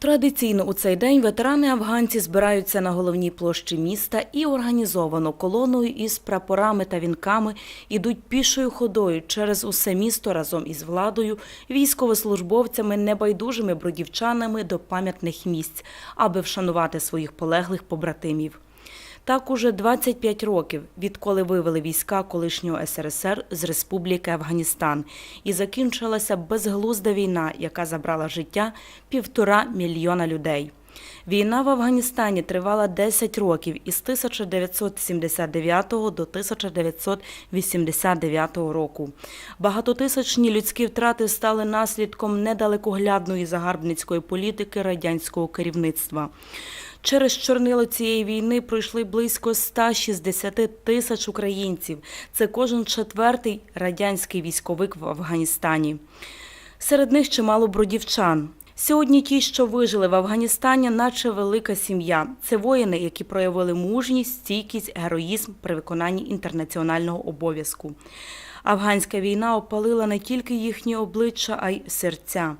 Традиційно у цей день ветерани афганці збираються на головній площі міста і організовано колоною із прапорами та вінками ідуть пішою ходою через усе місто разом із владою, військовослужбовцями, небайдужими бродівчанами до пам'ятних місць, аби вшанувати своїх полеглих побратимів. Так уже 25 років, відколи вивели війська колишнього СРСР з Республіки Афганістан, і закінчилася безглузда війна, яка забрала життя півтора мільйона людей. Війна в Афганістані тривала 10 років із 1979 до 1989 року. Багатотисячні людські втрати стали наслідком недалекоглядної загарбницької політики радянського керівництва. Через чорнило цієї війни пройшли близько 160 тисяч українців. Це кожен четвертий радянський військовик в Афганістані. Серед них чимало бродівчан. Сьогодні ті, що вижили в Афганістані, наче велика сім'я. Це воїни, які проявили мужність, стійкість, героїзм при виконанні інтернаціонального обов'язку. Афганська війна опалила не тільки їхні обличчя, а й серця.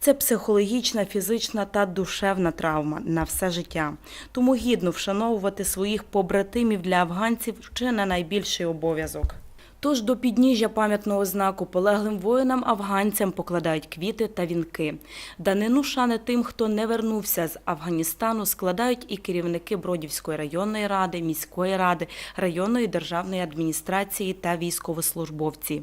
Це психологічна, фізична та душевна травма на все життя. Тому гідно вшановувати своїх побратимів для афганців чи не найбільший обов'язок. Тож до підніжжя пам'ятного знаку полеглим воїнам афганцям покладають квіти та вінки. Данину шани тим, хто не вернувся з Афганістану, складають і керівники Бродівської районної ради, міської ради, районної державної адміністрації та військовослужбовці.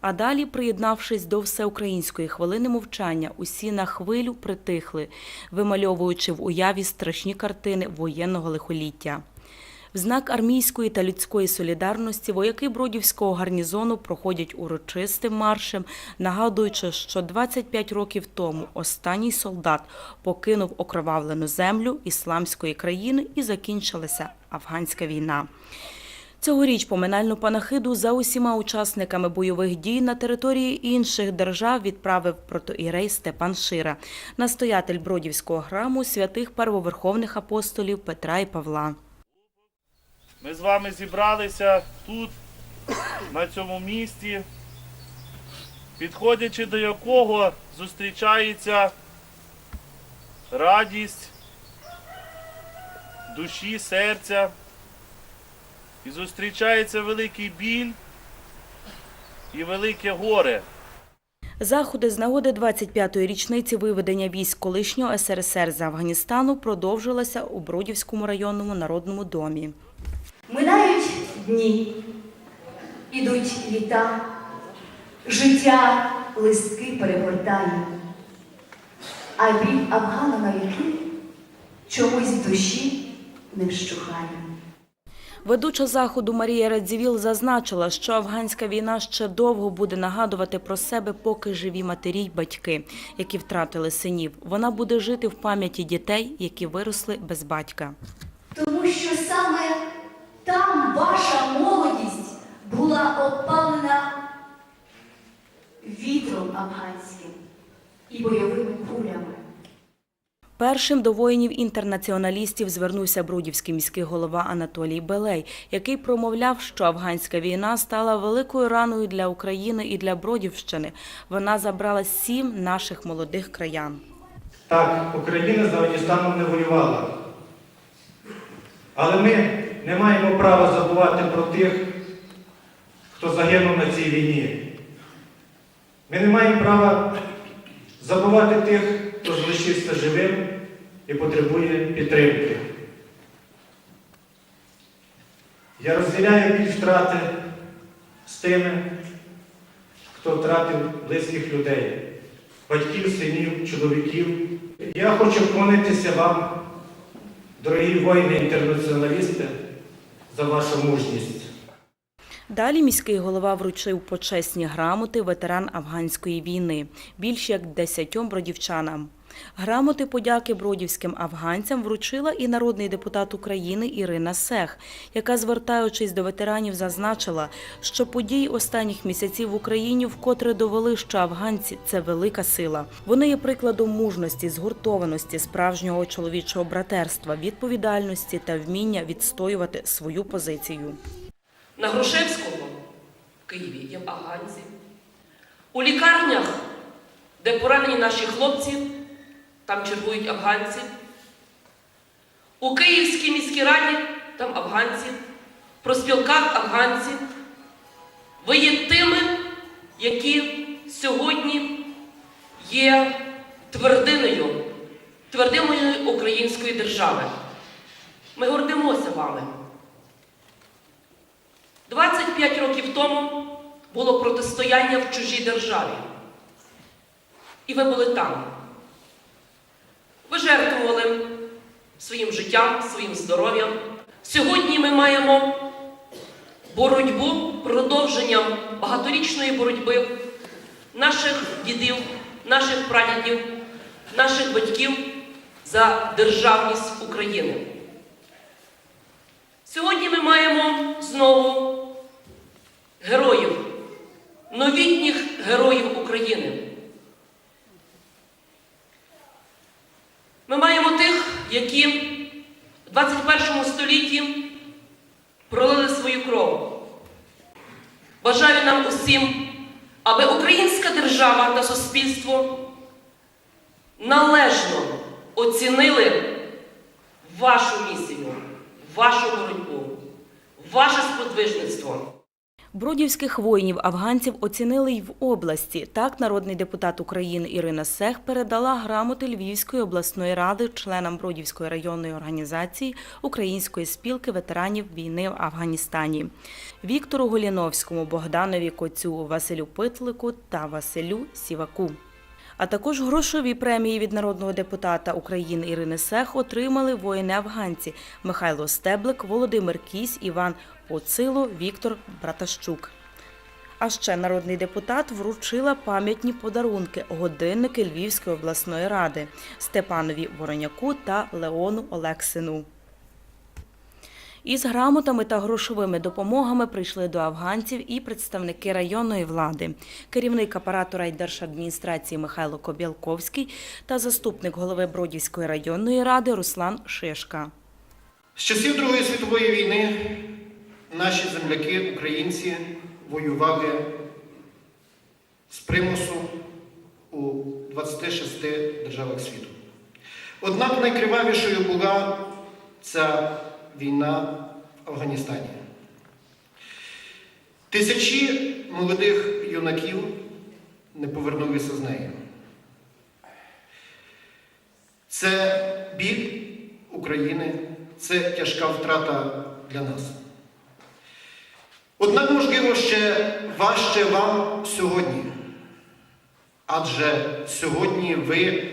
А далі, приєднавшись до всеукраїнської хвилини мовчання, усі на хвилю притихли, вимальовуючи в уяві страшні картини воєнного лихоліття. В знак армійської та людської солідарності вояки Бродівського гарнізону проходять урочистим маршем, нагадуючи, що 25 років тому останній солдат покинув окровавлену землю ісламської країни і закінчилася афганська війна. Цьогоріч поминальну панахиду за усіма учасниками бойових дій на території інших держав відправив протоірей Степан Шира, настоятель Бродівського храму святих первоверховних апостолів Петра і Павла. Ми з вами зібралися тут, на цьому місці, підходячи до якого зустрічається радість душі, серця, і зустрічається великий біль і велике горе. Заходи з нагоди 25-ї річниці виведення військ колишнього СРСР з Афганістану продовжилися у Бродівському районному народному домі. Минають дні, ідуть літа, життя листки перегортає, а біль Афгана на віки чомусь в душі не вщухає. Ведуча заходу Марія Радзівіл зазначила, що афганська війна ще довго буде нагадувати про себе, поки живі матері й батьки, які втратили синів. Вона буде жити в пам'яті дітей, які виросли без батька. Тому що саме там ваша молодість була опалена вітром афганським і бойовими кулями. Першим до воїнів-інтернаціоналістів звернувся брудівський міський голова Анатолій Белей, який промовляв, що афганська війна стала великою раною для України і для Бродівщини. Вона забрала сім наших молодих краян. Так, Україна з Афганістаном не воювала. Але ми не маємо права забувати про тих, хто загинув на цій війні. Ми не маємо права забувати тих, хто залишився живим і потребує підтримки. Я розділяю біль втрати з тими, хто втратив близьких людей, батьків, синів, чоловіків. Я хочу вклонитися вам, дорогі воїни-інтернаціоналісти, за вашу мужність. Далі міський голова вручив почесні грамоти ветеран афганської війни, більш як десятьом бродівчанам. Грамоти подяки бродівським афганцям вручила і народний депутат України Ірина Сех, яка, звертаючись до ветеранів, зазначила, що події останніх місяців в Україні вкотре довели, що афганці це велика сила. Вони є прикладом мужності, згуртованості, справжнього чоловічого братерства, відповідальності та вміння відстоювати свою позицію. На Грушевського в Києві є афганці. У лікарнях, де поранені наші хлопці, там чергують афганці. У Київській міській раді там афганці, в проспілках афганці. Ви є тими, які сьогодні є твердиною, твердиною української держави. Ми гордимося вами. 25 років тому було протистояння в чужій державі. І ви були там. Ви своїм життям, своїм здоров'ям. Сьогодні ми маємо боротьбу, продовження багаторічної боротьби наших дідів, наших прадідів, наших батьків за державність України. Сьогодні ми маємо знову героїв, новітніх героїв України. Ми маємо тих, які в 21 столітті пролили свою кров. Бажаю нам усім, аби українська держава та суспільство належно оцінили вашу місію, вашу боротьбу, ваше сподвижництво. Бродівських воїнів афганців оцінили й в області. Так, народний депутат України Ірина Сех передала грамоти Львівської обласної ради членам Бродівської районної організації Української спілки ветеранів війни в Афганістані Віктору Голіновському, Богданові Коцю, Василю Питлику та Василю Сіваку. А також грошові премії від народного депутата України Ірини Сех отримали воїни-афганці Михайло Стеблик, Володимир Кісь, Іван Поцило, Віктор Братащук. А ще народний депутат вручила пам'ятні подарунки годинники Львівської обласної ради Степанові Вороняку та Леону Олексину. Із грамотами та грошовими допомогами прийшли до афганців і представники районної влади, керівник апарату райдержадміністрації Михайло Кобілковський та заступник голови Бродівської районної ради Руслан Шишка. З часів Другої світової війни наші земляки, українці, воювали з примусу у 26 державах світу. Однак найкривавішою була ця війна в Афганістані. Тисячі молодих юнаків не повернулися з нею. Це біль України, це тяжка втрата для нас. Однак, можливо, ще важче вам сьогодні. Адже сьогодні ви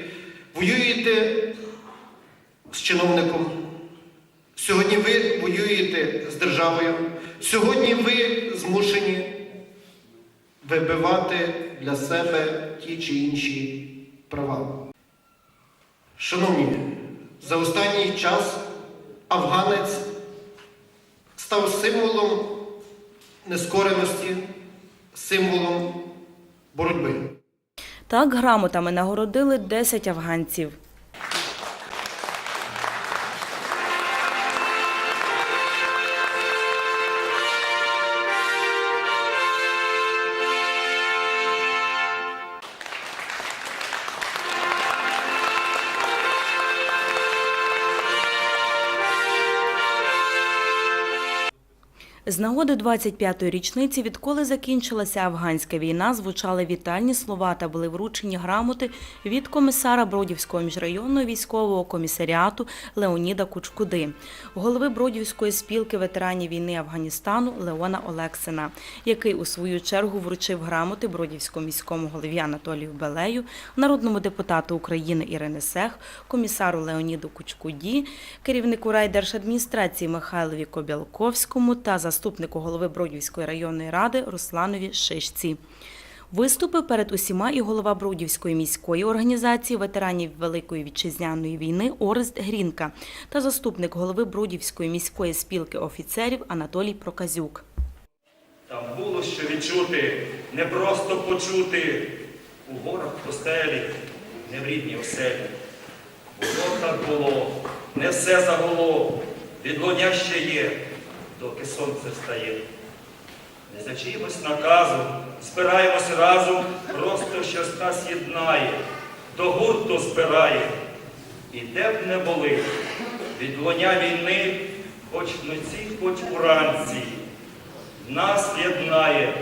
воюєте з чиновником, сьогодні ви воюєте з державою, сьогодні ви змушені вибивати для себе ті чи інші права. Шановні, за останній час афганець став символом нескореності, символом боротьби. Так грамотами нагородили 10 афганців. З нагоди 25-ї річниці, відколи закінчилася афганська війна, звучали вітальні слова та були вручені грамоти від комісара Бродівського міжрайонного військового комісаріату Леоніда Кучкуди, голови Бродівської спілки ветеранів війни Афганістану Леона Олексина, який у свою чергу вручив грамоти Бродівському міському голові Анатолію Белею, народному депутату України Ірини Сех, комісару Леоніду Кучкуді, керівнику райдержадміністрації Михайлові Кобялковському та заступнику голови Бродівської районної ради Русланові Шишці. Виступив перед усіма і голова Бродівської міської організації ветеранів Великої вітчизняної війни Орест Грінка та заступник голови Бродівської міської спілки офіцерів Анатолій Проказюк. Там було що відчути, не просто почути у горах постелі, не в рідній оселі. Було так було, не все загуло, відлуня ще є, доки сонце встає. Не за чиїмось наказом, збираємось разом, просто щось нас єднає, до гурту збирає, І де б не були, від вогня війни, хоч вночі, хоч уранці, нас єднає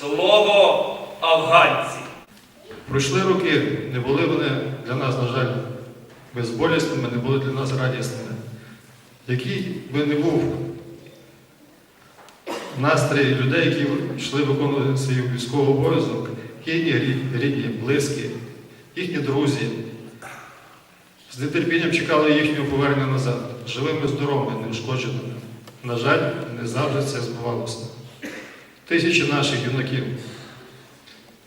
слово афганці. Пройшли роки, не були вони для нас, на жаль, безболісними, не були для нас радісними. Який би не був настрій людей, які йшли виконувати свій військовий обов'язок, їхні рідні, близькі, їхні друзі, з нетерпінням чекали їхнього повернення назад, живими, здоровими, неушкодженими. На жаль, не завжди це збувалося. Тисячі наших юнаків,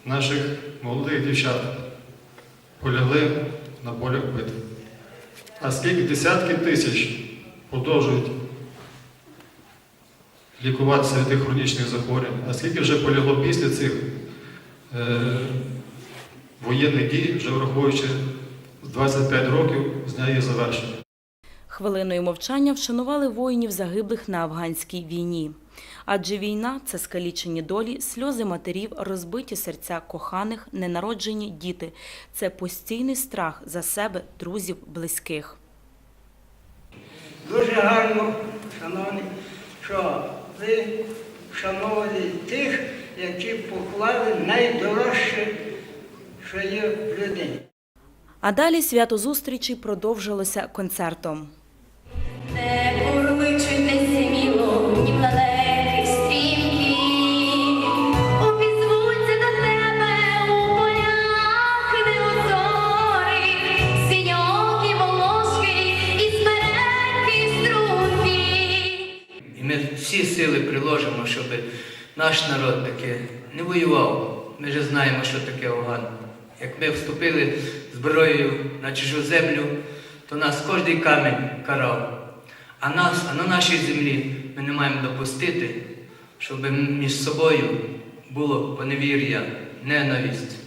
наших молодих дівчат полягли на полях битв. А скільки десятки тисяч продовжують лікуватися від тих хронічних захворювань, а скільки вже полягло після цих е, воєнних дій, вже враховуючи 25 років з дня її завершення. Хвилиною мовчання вшанували воїнів загиблих на афганській війні. Адже війна це скалічені долі, сльози матерів, розбиті серця коханих, ненароджені діти. Це постійний страх за себе, друзів, близьких. Дуже гарно, шановні, що ви вшановували тих, які поклали найдорожче, що є в людині. А далі свято зустрічі продовжилося концертом. Наш народ таки не воював. Ми вже знаємо, що таке Афган. Як ми вступили зброєю на чужу землю, то нас кожний камінь карав. А нас, а на нашій землі ми не маємо допустити, щоб між собою було поневір'я, ненависть.